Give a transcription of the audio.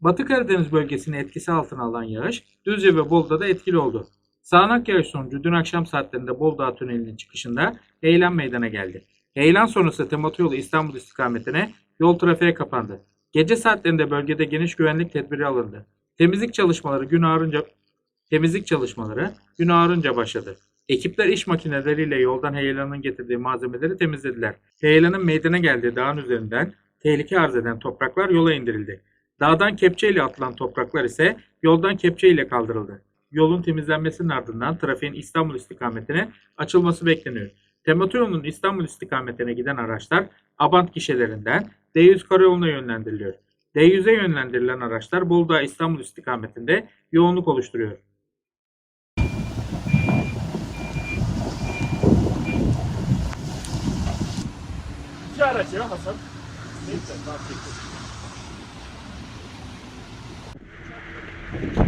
Batı Karadeniz bölgesini etkisi altına alan yağış Düzce ve Bolu'da da etkili oldu. Sağanak yağış sonucu dün akşam saatlerinde Boldağ Tüneli'nin çıkışında heyelan meydana geldi. Heyelan sonrası Tematyolu İstanbul istikametine yol trafiğe kapandı. Gece saatlerinde bölgede geniş güvenlik tedbiri alındı. Temizlik çalışmaları gün ağarınca temizlik çalışmaları gün ağarınca başladı. Ekipler iş makineleriyle yoldan heyelanın getirdiği malzemeleri temizlediler. Heyelanın meydana geldiği dağın üzerinden tehlike arz eden topraklar yola indirildi. Dağdan kepçeyle atılan topraklar ise yoldan kepçeyle kaldırıldı. Yolun temizlenmesinin ardından trafiğin İstanbul istikametine açılması bekleniyor. Tematoyolu'nun İstanbul istikametine giden araçlar Abant gişelerinden D100 karayoluna yönlendiriliyor. D100'e yönlendirilen araçlar Bolu İstanbul istikametinde yoğunluk oluşturuyor. İki araç ya Hasan. Neyse, fark Thank you.